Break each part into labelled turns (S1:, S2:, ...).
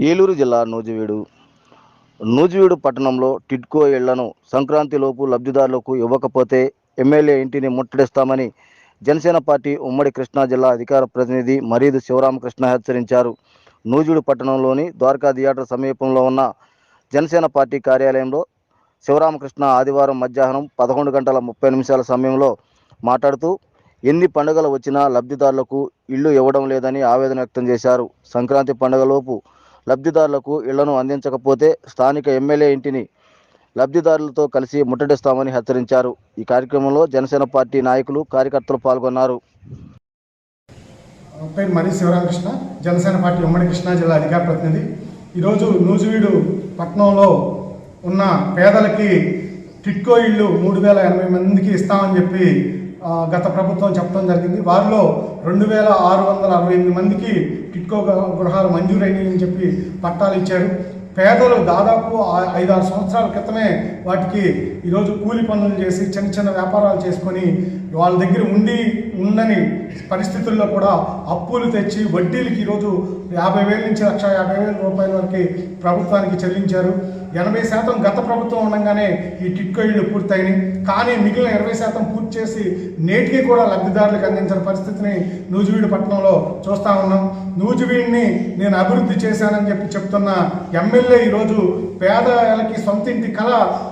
S1: ఏలూరు జిల్లా నూజివీడు. నూజివీడు పట్టణంలో టిడ్కో ఇళ్ళను సంక్రాంతిలోపు లబ్ధిదారులకు ఇవ్వకపోతే ఎమ్మెల్యే ఇంటిని ముట్టడిస్తామని జనసేన పార్టీ ఉమ్మడి కృష్ణా జిల్లా అధికార ప్రతినిధి మరీదు శివరామకృష్ణ హెచ్చరించారు. నూజివీడు పట్టణంలోని ద్వారకా థియేటర్ సమీపంలో ఉన్న జనసేన పార్టీ కార్యాలయంలో శివరామకృష్ణ ఆదివారం మధ్యాహ్నం పదకొండు గంటల ముప్పై నిమిషాల సమయంలో మాట్లాడుతూ ఎన్ని పండుగలు వచ్చినా లబ్ధిదారులకు ఇల్లు ఇవ్వడం లేదని ఆవేదన వ్యక్తం చేశారు. సంక్రాంతి పండుగలోపు లబ్ధిదారులకు ఇళ్ళను అందించకపోతే స్థానిక ఎమ్మెల్యే ఇంటిని లబ్ధిదారులతో కలిసి ముట్టడిస్తామని హెచ్చరించారు. ఈ కార్యక్రమంలో జనసేన పార్టీ నాయకులు కార్యకర్తలు పాల్గొన్నారు.
S2: పేరు మరీ శివరామకృష్ణ జనసేన పార్టీ ఉమ్మడి కృష్ణా జిల్లా అధికార ప్రతినిధి. ఈరోజు నూజివీడు పట్టణంలో ఉన్న పేదలకి టిట్కో ఇళ్ళు మూడు వేల ఎనభై మందికి ఇస్తామని చెప్పి గత ప్రభుత్వం చెప్పడం జరిగింది. వారిలో రెండు వేల ఆరు వందల అరవై ఎనిమిది మందికి టిట్కో గృహాలు గృహాలు మంజూరైనాయని చెప్పి పట్టాలు ఇచ్చారు. పేదలు దాదాపు ఐదారు సంవత్సరాల క్రితమే వాటికి ఈరోజు కూలి పనులు చేసి చిన్న చిన్న వ్యాపారాలు చేసుకొని వాళ్ళ దగ్గర ఉండి ఉండని పరిస్థితుల్లో కూడా అప్పులు తెచ్చి వడ్డీలకి ఈరోజు యాభై వేల నుంచి లక్ష యాభై వేల రూపాయల వరకు ప్రభుత్వానికి చెల్లించారు. ఎనభై శాతం గత ప్రభుత్వం ఉండగానే ఈ టిట్కో ఇళ్ళు పూర్తయినాయి. కానీ మిగిలిన ఇరవై శాతం పూర్తి చేసి నేటికి కూడా లబ్ధిదారులకు అందించిన పరిస్థితిని నూజివీడు పట్టణంలో చూస్తా ఉన్నాం. నూజివీడిని నేను అభివృద్ధి చేశానని చెప్పి చెప్తున్న ఎమ్మెల్యే ఈరోజు పేదలకి సొంత ఇంటి కళ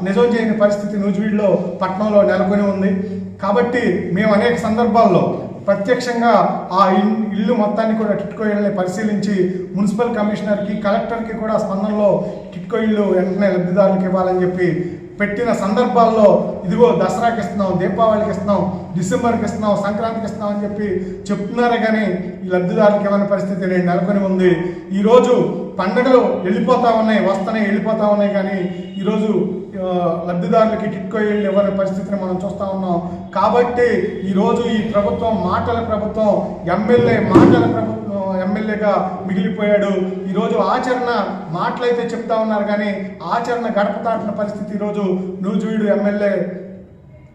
S2: నిజం చేయని పరిస్థితి నూజివీడులో పట్టణంలో నెలకొని ఉంది. కాబట్టి మేము అనేక సందర్భాల్లో ప్రత్యక్షంగా ఆ ఇల్లు మొత్తాన్ని కూడా టిట్కో ఇళ్ళని పరిశీలించి మున్సిపల్ కమిషనర్కి కలెక్టర్కి కూడా స్పందనలో టిట్కో ఇల్లు వెంటనే లబ్ధిదారులకు ఇవ్వాలని చెప్పి పెట్టిన సందర్భాల్లో ఇదిగో దసరాకి ఇస్తున్నాం దీపావళికి ఇస్తున్నాం డిసెంబర్కి ఇస్తున్నాం సంక్రాంతికి ఇస్తున్నాం అని చెప్పి చెప్తున్నారే కానీ ఈ లబ్ధిదారులకు ఇవ్వని పరిస్థితి నేను నెలకొని ఉంది. ఈరోజు పండగలు వెళ్ళిపోతా ఉన్నాయి వస్తూనే వెళ్ళిపోతా ఉన్నాయి కానీ ఈరోజు లబ్ధిదారులకి టిట్కో ఇళ్ళు ఇవ్వని పరిస్థితిని మనం చూస్తూ ఉన్నాం. కాబట్టి ఈరోజు ఈ ప్రభుత్వం మాటల ప్రభుత్వం ఎమ్మెల్యే మాటల ప్రభుత్వం ఎమ్మెల్యేగా మిగిలిపోయాడు. ఈరోజు ఆచరణ మాటలైతే చెప్తా ఉన్నారు కానీ ఆచరణ గడప దాటిన పరిస్థితి ఈరోజు నూజువీడు ఎమ్మెల్యే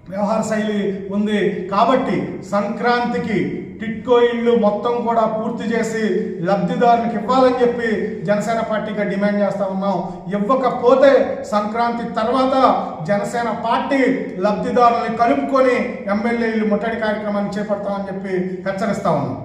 S2: వ్యవహార శైలి ఉంది. కాబట్టి సంక్రాంతికి టిట్కో ఇళ్ళు మొత్తం కూడా పూర్తి చేసి లబ్ధిదారులకు ఇవ్వాలని చెప్పి జనసేన పార్టీగా డిమాండ్ చేస్తా ఉన్నాం. ఇవ్వకపోతే సంక్రాంతి తర్వాత జనసేన పార్టీ లబ్ధిదారుల్ని కలుపుకొని ఎమ్మెల్యే ఇల్లు ముట్టడి కార్యక్రమాన్ని చేపడతామని చెప్పి హెచ్చరిస్తా ఉన్నాం.